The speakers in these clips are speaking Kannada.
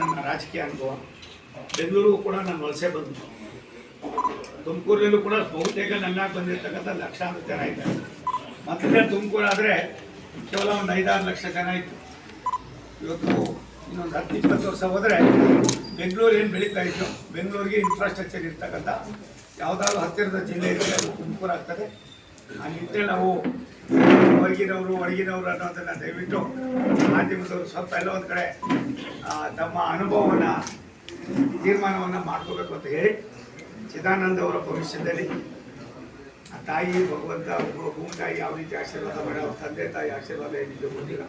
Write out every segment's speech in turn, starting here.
ನನ್ನ ರಾಜಕೀಯ ಅನುಭವ. ಬೆಂಗಳೂರಿಗೂ ಕೂಡ ನಾನು ವಲಸೆ ಬಂದು. ತುಮಕೂರಲ್ಲೂ ಕೂಡ ಬಹುತೇಕ ನನ್ನ ಬಂದಿರತಕ್ಕಂಥ ಲಕ್ಷಾಂತರ ಜನ ಇದ್ದಾರೆ. ಮತ್ತೆ ತುಮಕೂರು ಆದರೆ ಕೇವಲ ಒಂದು ಐದಾರು ಲಕ್ಷ ಜನ ಇತ್ತು ಇವತ್ತು ಇನ್ನೊಂದು ಹತ್ತು, ಇಪ್ಪತ್ತು ವರ್ಷ ಹೋದರೆ ಬೆಂಗಳೂರು ಏನು ಬೆಳೀತಾ ಇತ್ತು ಬೆಂಗಳೂರಿಗೆ ಇನ್ಫ್ರಾಸ್ಟ್ರಕ್ಚರ್ ಇರ್ತಕ್ಕಂಥ ಯಾವುದಾದ್ರು ಹತ್ತಿರದ ಜಿಲ್ಲೆ ಇದ್ದರೆ ಅದು ತುಮಕೂರು ಆಗ್ತದೆ. ಆ ನಾವು ಹೊರಗಿನವರು ಒಳಗಿನವರು ಅನ್ನೋದನ್ನು ದಯವಿಟ್ಟು ಮಾಧ್ಯಮದವರು ಸ್ವಲ್ಪ ಎಲ್ಲ ಒಂದು ಕಡೆ ತಮ್ಮ ಅನುಭವವನ್ನು, ತೀರ್ಮಾನವನ್ನು ಮಾಡ್ಕೋಬೇಕು ಅಂತ ಹೇಳಿ ಚಿದಾನಂದ ಅವರ ಭವಿಷ್ಯದಲ್ಲಿ ತಾಯಿ ಭಗವಂತ ಭೂಮಿ ತಾಯಿ ಯಾವ ರೀತಿ ಆಶೀರ್ವಾದ ಮಾಡಿ, ಅವ್ರ ತಂದೆ ತಾಯಿ ಆಶೀರ್ವಾದ ಏನಿದೆ ಗೊತ್ತಿಲ್ಲ.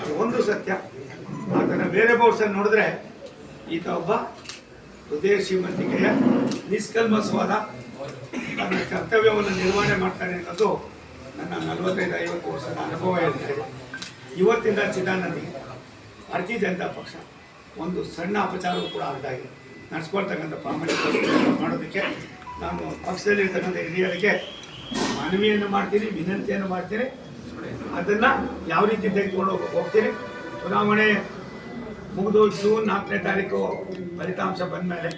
ಅದು ಒಂದು ಸತ್ಯ. ಆತನ ಬೇರೆ ಬಹುಶಃ ನೋಡಿದ್ರೆ ಈತ ಒಬ್ಬ ಹೃದಯ ಶ್ರೀಮಂತಿಕೆಯ ನಿಷ್ಕಲ್ಮಸವಾದ ತನ್ನ ಕರ್ತವ್ಯವನ್ನು ನಿರ್ವಹಣೆ ಮಾಡ್ತಾರೆ ಅನ್ನೋದು ನನ್ನ ನಲವತ್ತೈದು, ಐವತ್ತು ವರ್ಷದ ಅನುಭವ ಹೇಳ್ತಾ ಇವತ್ತಿಂದ ಚಿದಾನಂದಿಗೆ ಭಾರತೀಯ ಜನತಾ ಪಕ್ಷ ಒಂದು ಸಣ್ಣ ಅಪಚಾರವೂ ಕೂಡ ಆಗದಾಗಿ ನಡೆಸ್ಕೊಳ್ತಕ್ಕಂಥ ಪ್ರಾಮಾಣಿಕ ಮಾಡೋದಕ್ಕೆ ನಾನು ಪಕ್ಷದಲ್ಲಿರ್ತಕ್ಕಂಥ ಹಿರಿಯರಿಗೆ ಮನವಿಯನ್ನು ಮಾಡ್ತೀನಿ, ವಿನಂತಿಯನ್ನು ಮಾಡ್ತೀನಿ. ಅದನ್ನು ಯಾವ ರೀತಿ ತೆಗೆದುಕೊಂಡು ಹೋಗ್ತೀನಿ? ಚುನಾವಣೆ ಮುಗಿದು ಜೂನ್ ನಾಲ್ಕನೇ ತಾರೀಕು, ಫಲಿತಾಂಶ ಬಂದ ಮೇಲೆ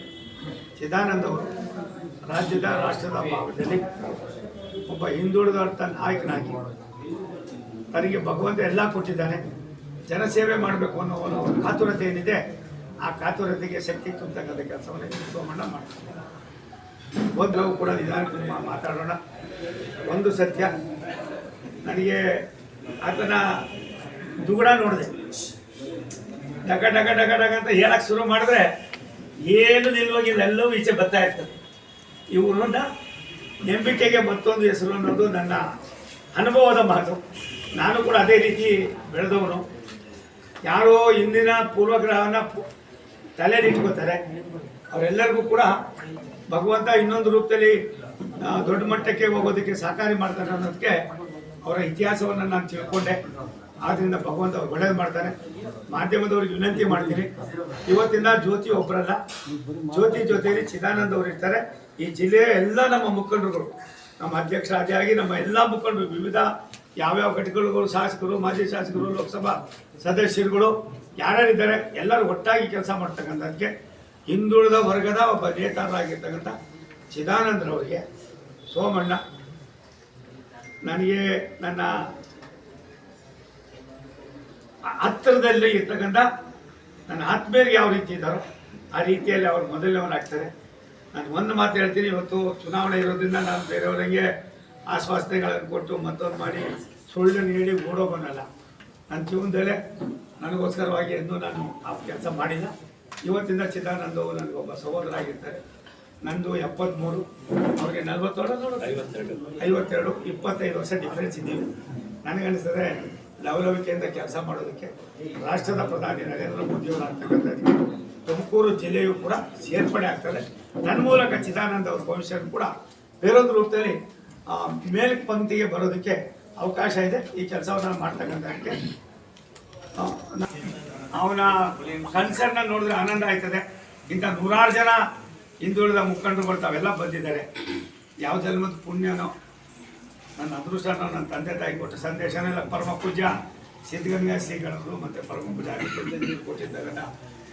ಅವರು ರಾಜ್ಯದ ರಾಷ್ಟ್ರದ ಭಾವದಲ್ಲಿ ಒಬ್ಬ ಹಿಂದುಳಿದಂಥ ನಾಯಕನಾಗಿ ತನಗೆ ಭಗವಂತ ಎಲ್ಲ ಕೊಟ್ಟಿದ್ದಾನೆ ಜನಸೇವೆ ಮಾಡಬೇಕು ಅನ್ನೋ ಒಂದು ಕಾತುರತೆ ಏನಿದೆ, ಆ ಕಾತುರತೆಗೆ ಶಕ್ತಿ ತುಂಬತಕ್ಕಂಥ ಕೆಲಸವನ್ನು ಸೋಮಣ್ಣ ಮಾಡ್ತಾರೆ ಒಂದು ಕೂಡ ನಿಧಾನಕ್ಕೆ ಮಾತಾಡೋಣ. ಒಂದು ಸತ್ಯ, ನನಗೆ ಆತನ ದುಗುಡ ನೋಡಿದೆ. ಡಗ ಡಗ ಡಗ ಡಗ ಅಂತ ಹೇಳಕ್ಕೆ ಶುರು ಮಾಡಿದ್ರೆ ಏನು ನಿಲ್ವಾಗಿಲ್ಲ, ಎಲ್ಲವೂ ಈಚೆ ಬರ್ತಾ ಇರ್ತದೆ. ಇವ್ರನ್ನ ನಂಬಿಕೆಗೆ ಮತ್ತೊಂದು ಹೆಸರು ಅನ್ನೋದು ನನ್ನ ಅನುಭವದ ಮಾತು ನಾನು ಕೂಡ ಅದೇ ರೀತಿ ಬೆಳೆದವನು. ಯಾರೋ ಇಂದಿನ ಪೂರ್ವಗ್ರಹನ ತಲೆ ತಲೆಯಲ್ಲಿಟ್ಕೋತಾರೆ ಅವರೆಲ್ಲರಿಗೂ ಕೂಡ ಭಗವಂತ ಇನ್ನೊಂದು ರೂಪದಲ್ಲಿ ದೊಡ್ಡ ಮಟ್ಟಕ್ಕೆ ಹೋಗೋದಕ್ಕೆ ಸಹಕಾರಿ ಮಾಡ್ತಾರೆ ಅನ್ನೋದಕ್ಕೆ ಅವರ ಇತಿಹಾಸವನ್ನು ನಾನು ತಿಳ್ಕೊಂಡೆ. ಆದ್ದರಿಂದ ಭಗವಂತ ಅವ್ರು ಒಳ್ಳೇದು ಮಾಡ್ತಾರೆ. ಮಾಧ್ಯಮದವ್ರಿಗೆ ವಿನಂತಿ ಮಾಡ್ತೀನಿ. ಇವತ್ತಿನ ಜ್ಯೋತಿ ಒಬ್ಬರಲ್ಲ ಜ್ಯೋತಿ ಜೊತೆಯಲ್ಲಿ ಚಿದಾನಂದ ಅವರು ಇರ್ತಾರೆ. ಈ ಜಿಲ್ಲೆಯ ಎಲ್ಲ ನಮ್ಮ ಮುಖಂಡರುಗಳು, ನಮ್ಮ ಅಧ್ಯಕ್ಷ ಆದಿಯಾಗಿ ನಮ್ಮ ಎಲ್ಲ ಮುಖಂಡರು, ವಿವಿಧ ಯಾವ್ಯಾವ ಘಟಕಗಳು, ಶಾಸಕರು, ಮಾಜಿ ಶಾಸಕರು, ಲೋಕಸಭಾ ಸದಸ್ಯರುಗಳು, ಯಾರ್ಯಾರಿದ್ದಾರೆ, ಎಲ್ಲರೂ ಒಟ್ಟಾಗಿ ಕೆಲಸ ಮಾಡ್ತಕ್ಕಂಥದ್ದಕ್ಕೆ ಹಿಂದುಳಿದ ವರ್ಗದ ಒಬ್ಬ ನೇತಾರರಾಗಿರ್ತಕ್ಕಂಥ ಚಿದಾನಂದರವರಿಗೆ ಸೋಮಣ್ಣ, ನನಗೆ ನನ್ನ ಹತ್ತಿರದಲ್ಲಿ ಇರ್ತಕ್ಕಂಥ ನನ್ನ ಆತ್ಮೀಯರಿಗೆ ಯಾವ ರೀತಿ ಇದ್ದಾರೋ, ಆ ರೀತಿಯಲ್ಲಿ ಅವ್ರು ಮೊದಲನೇವನಾಗ್ತಾರೆ ನಾನು ಒಂದು ಮಾತು ಹೇಳ್ತೀನಿ, ಇವತ್ತು ಚುನಾವಣೆ ಇರೋದ್ರಿಂದ ನಾನು ಬೇರೆಯವರಿಗೆ ಆಶ್ವಾಸನೆಗಳನ್ನು ಕೊಟ್ಟು ಮತ್ತೊಂದು ಮಾಡಿ ಸುಳ್ಳು ನೀಡಿ ಓಡೋಗೋನಲ್ಲ ನನ್ನ ಜೀವನದಲ್ಲೇ ನನಗೋಸ್ಕರವಾಗಿ ಎಂದು ನಾನು ಆ ಕೆಲಸ ಮಾಡಿಲ್ಲ. ಇವತ್ತಿಂದ ಚಿದಾನಂದ ನನಗೊಬ್ಬ ಸಹೋದರ ಆಗಿರ್ತಾರೆ ನಂದು ಎಪ್ಪತ್ತ್ಮೂರು ಅವ್ರಿಗೆ ನಲ್ವತ್ತೇಳು, ಐವತ್ತೆರಡು ಐವತ್ತೆರಡು ಇಪ್ಪತ್ತೈದು ವರ್ಷ ಡಿಫ್ರೆನ್ಸ್ ಇದ್ದೀವಿ. ನನಗನ್ನಿಸ್ತದೆ ಲವಲವಿಕೆಯಿಂದ ಕೆಲಸ ಮಾಡೋದಕ್ಕೆ ರಾಷ್ಟ್ರದ ಪ್ರಧಾನಿ ನರೇಂದ್ರ ಮೋದಿಯವರು ಆಗ್ತಕ್ಕಂಥದ್ದು. ತುಮಕೂರು ಜಿಲ್ಲೆಯೂ ಕೂಡ ಸೇರ್ಪಡೆ ಆಗ್ತದೆ. ನನ್ನ ಮೂಲಕ ಚಿದಾನಂದ ಅವ್ರ ಭವಿಷ್ಯ ಕೂಡ ಬೇರೊಂದು ರೂಪದಲ್ಲಿ ಮೇಲ್ ಪಂಕ್ತಿಗೆ ಬರೋದಕ್ಕೆ ಅವಕಾಶ ಇದೆ. ಈ ಕೆಲಸವನ್ನು ಮಾಡ್ತಕ್ಕಂಥಕ್ಕೆ ಅವನ ಕನ್ಸರ್ನ ನೋಡಿದ್ರೆ ಆನಂದ ಆಯ್ತದೆ. ಇಂಥ ನೂರಾರು ಜನ ಹಿಂದುಳಿದ ಮುಖಂಡರು ಬರ್ತಾವೆಲ್ಲ ಬಂದಿದ್ದಾರೆ. ಯಾವ ಜನ್ಮದ ಪುಣ್ಯನೋ. ನನ್ನ ಅದೃಷ್ಟನೋ, ನನ್ನ ತಂದೆ ತಾಯಿ ಕೊಟ್ಟ ಸಂದೇಶನೆಲ್ಲ ಪರಮ ಪೂಜ್ಯ ಸಿದ್ಧಗಂಗಾ ಶ್ರೀಗಳವರು ಮತ್ತು ಪರಮ ಪೂಜಾ ಕೊಟ್ಟಿದ್ದಾರೆ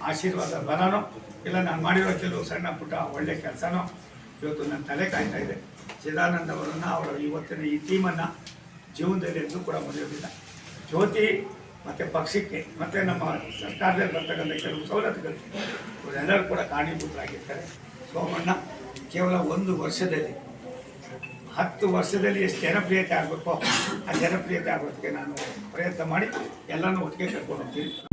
ಆಶೀರ್ವಾದ ಬಲನೋ, ಇಲ್ಲ ನಾನು ಮಾಡಿರೋ ಕೆಲವು ಸಣ್ಣ ಪುಟ್ಟ ಒಳ್ಳೆ ಕೆಲಸನೋ, ಇವತ್ತು ನನ್ನ ತಲೆ ಕಾಯ್ತಾ ಇದೆ. ಚಿದಾನಂದ ಅವರನ್ನು ಅವರ ಇವತ್ತಿನ ಈ ಟೀಮನ್ನು ಜೀವನದಲ್ಲಿ ಎಂದೂ ಕೂಡ ಮರೆಯೋದಿಲ್ಲ. ಜ್ಯೋತಿ ಮತ್ತು ಪಕ್ಷಕ್ಕೆ, ಮತ್ತು ನಮ್ಮ ಸರ್ಕಾರದಲ್ಲಿ ಬರ್ತಕ್ಕಂಥ ಕೆಲವು ಸವಲತ್ತುಗಳಿಗೆ ಇವರೆಲ್ಲರೂ ಕೂಡ ಕಾರಣೀಭೂತರಾಗಿರ್ತಾರೆ. ಸೋಮಣ್ಣ, ಕೇವಲ ಒಂದು ವರ್ಷದಲ್ಲಿ, ಹತ್ತು ವರ್ಷದಲ್ಲಿ ಎಷ್ಟು ಜನಪ್ರಿಯತೆ ಆಗಬೇಕೋ, ಆ ಜನಪ್ರಿಯತೆ ಆಗೋದಕ್ಕೆ ನಾನು ಪ್ರಯತ್ನ ಮಾಡಿ ಎಲ್ಲನೂ ಒಟ್ಟಿಗೆ ಕರ್ಕೊಂಡು ಹೋಗ್ತೀನಿ.